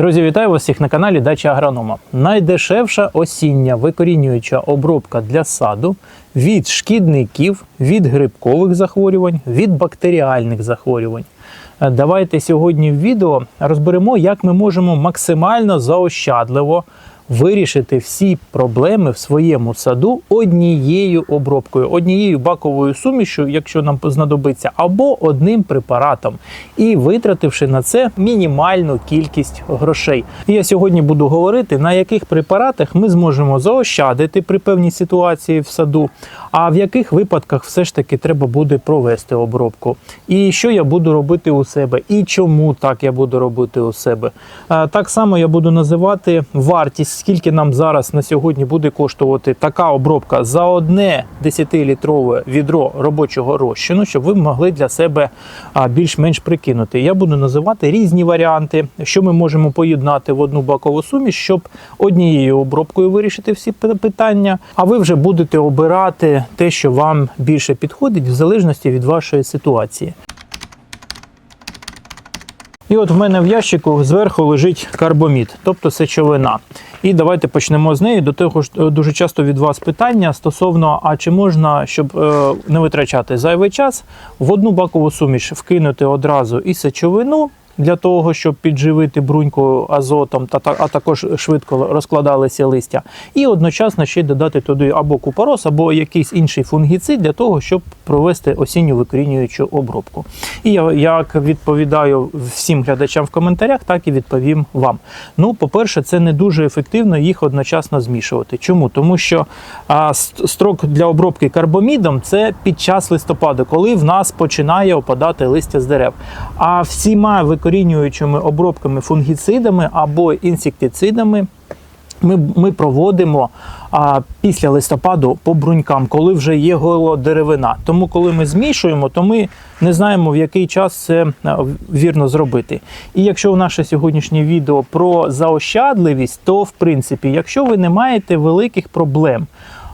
Друзі, вітаю вас всіх на каналі Дача Агронома. Найдешевша осіння викорінююча обробка для саду від шкідників, від грибкових захворювань, від бактеріальних захворювань. Е, Давайте сьогодні в відео розберемо, як ми можемо максимально заощадливо вирішити всі проблеми в своєму саду однією обробкою, однією баковою сумішю, якщо нам знадобиться, або одним препаратом, і витративши на це мінімальну кількість грошей. Я сьогодні буду говорити, на яких препаратах ми зможемо заощадити при певній ситуації в саду, а в яких випадках все ж таки треба буде провести обробку. І що я буду робити у себе, і чому так я буду робити у себе. Е, Так само я буду називати вартість, скільки нам зараз на сьогодні буде коштувати така обробка за одне 10-літрове відро робочого розчину, щоб ви могли для себе більш-менш прикинути. Я буду називати різні варіанти, що ми можемо поєднати в одну бакову суміш, щоб однією обробкою вирішити всі питання. А ви вже будете обирати те, що вам більше підходить, в залежності від вашої ситуації. І от в мене в ящику зверху лежить карбомід, тобто сечовина. І давайте почнемо з неї. До того ж, е, дуже часто від вас питання стосовно, а чи можна, щоб е, не витрачати зайвий час, в одну бакову суміш вкинути одразу і сечовину. Для того, щоб підживити бруньку азотом, та, а також швидко розкладалися листя, і одночасно ще додати туди або купорос, або якийсь інший фунгіцид для того, щоб провести осінню викорінюючу обробку. І я як відповідаю всім глядачам в коментарях, так і відповім вам. Ну, по-перше, це не дуже ефективно їх одночасно змішувати. Чому? Тому що а, строк для обробки карбомідом це під час листопаду, коли в нас починає опадати листя з дерев. А всіма викорінюючими обробками фунгіцидами або інсектицидами ми, ми проводимо а, після листопаду по брунькам, коли вже є голодеревина. Тому, коли ми змішуємо, то ми не знаємо, в який час це вірно зробити. І якщо наше сьогоднішнє відео про заощадливість, то в принципі, якщо ви не маєте великих проблем.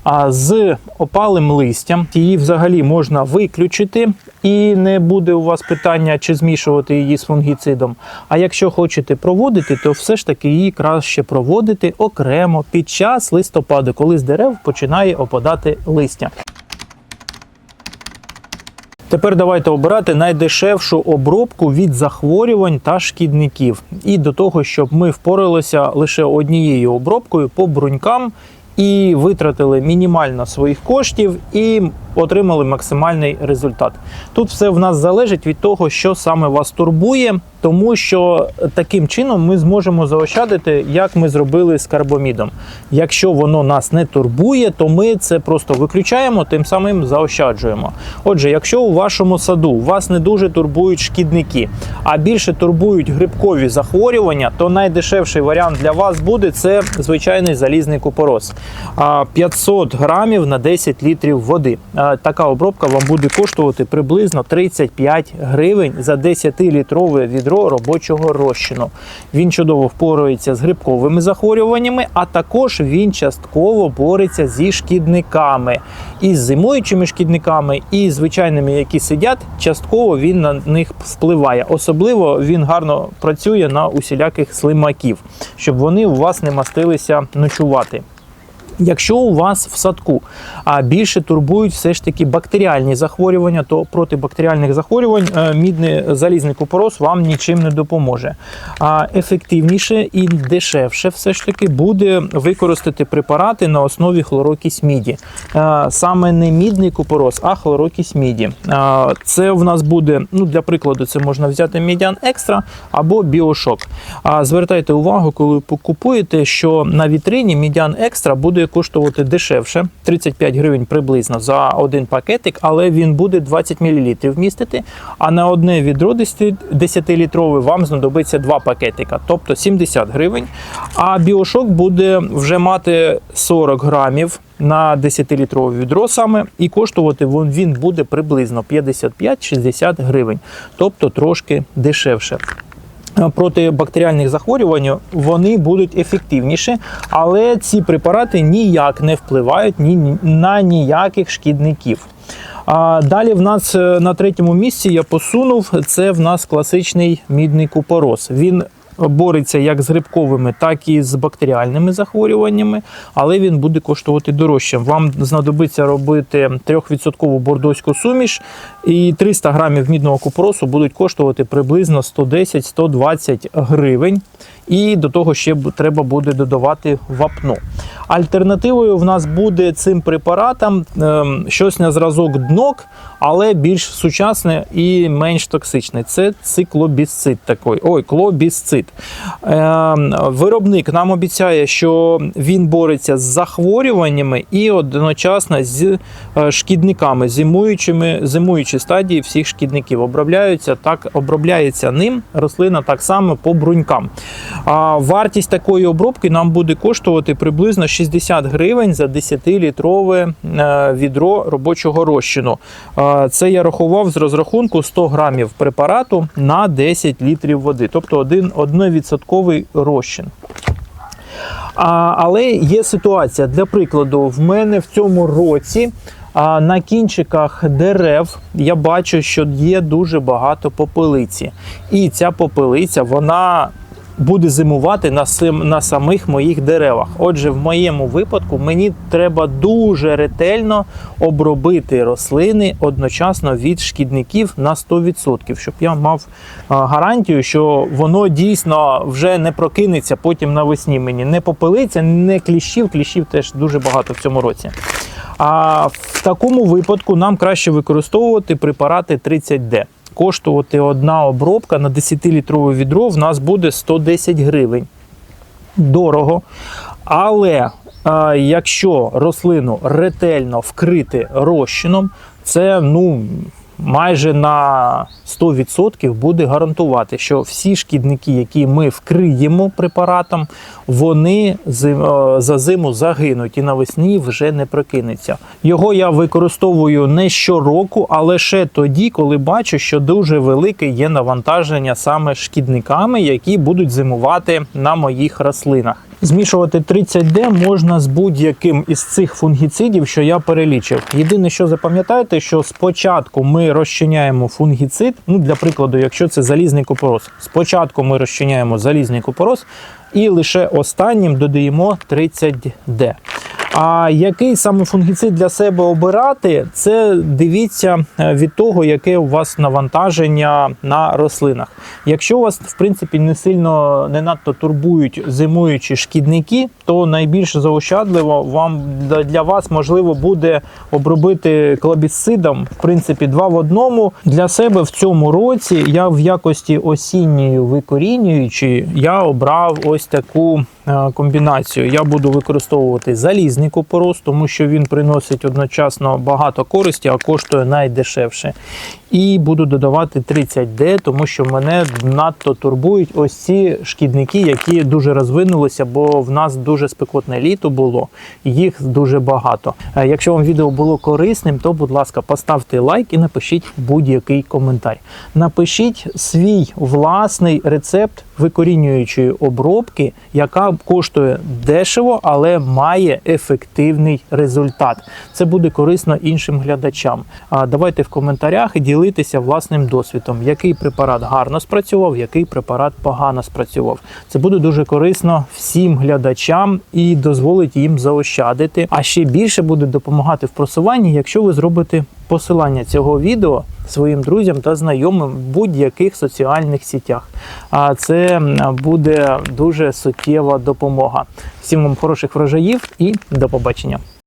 А з опалим листям її взагалі можна виключити, і не буде у вас питання, чи змішувати її з фунгіцидом. А якщо хочете проводити, то все ж таки її краще проводити окремо під час листопаду, коли з дерев починає опадати листя. Тепер давайте обирати найдешевшу обробку від захворювань та шкідників. І до того, щоб ми впоралися лише однією обробкою по брунькам і витратили мінімально своїх коштів і отримали максимальний результат. Тут все в нас залежить від того, що саме вас турбує, тому що таким чином ми зможемо заощадити, як ми зробили з карбомідом. Якщо воно нас не турбує, то ми це просто виключаємо, тим самим заощаджуємо. Отже, якщо у вашому саду вас не дуже турбують шкідники, а більше турбують грибкові захворювання, то найдешевший варіант для вас буде це звичайний залізний купорос. 500 грамів на 10 літрів води. Така обробка вам буде коштувати приблизно 35 гривень за 10-літрове відро робочого розчину. Він чудово впорається з грибковими захворюваннями, а також він частково бореться зі шкідниками. І з зимуючими шкідниками, і звичайними, які сидять, частково він на них впливає. Особливо він гарно працює на усіляких слимаків, щоб вони у вас не мастилися ночувати. Якщо у вас в садку а більше турбують все ж таки бактеріальні захворювання, то проти бактеріальних захворювань е, мідний залізний купорос вам нічим не допоможе. А ефективніше і дешевше все ж таки буде використати препарати на основі хлорокість міді. Е, Саме не мідний купорос, а хлорокість міді. Е, Це в нас буде, ну для прикладу, це можна взяти медіан екстра або біошок. Звертайте увагу, коли купуєте, що на вітрині медіан екстра буде коштувати дешевше 35 гривень приблизно за один пакетик, але він буде 20 мл містити. А на одне відро 10-літрове вам знадобиться два пакетика, тобто 70 гривень. А біошок буде вже мати 40 грамів. На 10-літрове відро саме і коштувати він- він буде приблизно 55-60 гривень, тобто трошки дешевше проти бактеріальних захворювань вони будуть ефективніші, але ці препарати ніяк не впливають ні на ніяких шкідників. А далі в нас е, на третьому місці я посунув це в нас класичний мідний купорос. Він бореться як з грибковими, так і з бактеріальними захворюваннями, але він буде коштувати дорожче. Вам знадобиться робити 3% бордоську суміш, і 300 грамів мідного купросу будуть коштувати приблизно 110-120 гривень. І до того ще треба буде додавати вапно. Альтернативою в нас буде цим препаратам ем, щось на зразок днок, але більш сучасне і менш токсичне. Це циклобісцид такий. Ой, клобісцид. Ем, виробник нам обіцяє, що він бореться з захворюваннями і одночасно з е, шкідниками, зимуючими, зимуючі стадії всіх шкідників. Обробляються так, обробляється ним рослина так само по брунькам. А вартість такої обробки нам буде коштувати приблизно 60 гривень за 10-літрове е, відро робочого розчину. Це я рахував з розрахунку 100 грамів препарату на 10 літрів води, тобто 1% розчин. А, але є ситуація. Для прикладу, в мене в цьому році а, на кінчиках дерев я бачу, що є дуже багато попелиці. І ця попелиця, вона. Буде зимувати на, сим, на самих моїх деревах. Отже, в моєму випадку мені треба дуже ретельно обробити рослини одночасно від шкідників на 100%, щоб я мав гарантію, що воно дійсно вже не прокинеться потім навесні. Мені не попелиться, не кліщів. Кліщів теж дуже багато в цьому році. А в такому випадку нам краще використовувати препарати 30D. Коштувати одна обробка на 10-літрове відро в нас буде 110 гривень. Дорого. Але а, якщо рослину ретельно вкрити розчином, це ну. Майже на 100% буде гарантувати, що всі шкідники, які ми вкриємо препаратом, вони е, за зиму загинуть і навесні вже не прокинеться. Його я використовую не щороку, а лише тоді, коли бачу, що дуже велике є навантаження саме шкідниками, які будуть зимувати на моїх рослинах. Змішувати 30D можна з будь-яким із цих фунгіцидів, що я перелічив. Єдине, що запам'ятайте, що спочатку ми розчиняємо фунгіцид. Ну, для прикладу, якщо це залізний купорос, спочатку ми розчиняємо залізний купорос і лише останнім додаємо 30D. А який саме фунгіцид для себе обирати, це дивіться е, від того, яке у вас навантаження на рослинах. Якщо вас, в принципі, не сильно не надто турбують зимуючі шкідники, то найбільш заощадливо вам для- вас можливо буде обробити клабісидом, в принципі, два в одному. Для себе в цьому році я в якості осінньої викорінюючої я обрав ось таку комбінацію. Я буду використовувати залізний купорос, тому що він приносить одночасно багато користі, а коштує найдешевше. І буду додавати 30D, тому що мене надто турбують ось ці шкідники, які дуже розвинулися, бо в нас дуже спекотне літо було, їх дуже багато. Е, Якщо вам відео було корисним, то будь ласка, поставте лайк і напишіть будь-який коментар. Напишіть свій власний рецепт викорінюючої обробки, яка коштує дешево, але має ефективний результат. Це буде корисно іншим глядачам. А давайте в коментарях ділитися власним досвідом, який препарат гарно спрацював, який препарат погано спрацював. Це буде дуже корисно всім глядачам і дозволить їм заощадити. А ще більше буде допомагати в просуванні, якщо ви зробите посилання цього відео своїм друзям та знайомим в будь-яких соціальних сітях. А це буде дуже суттєва допомога. Всім вам хороших врожаїв і до побачення.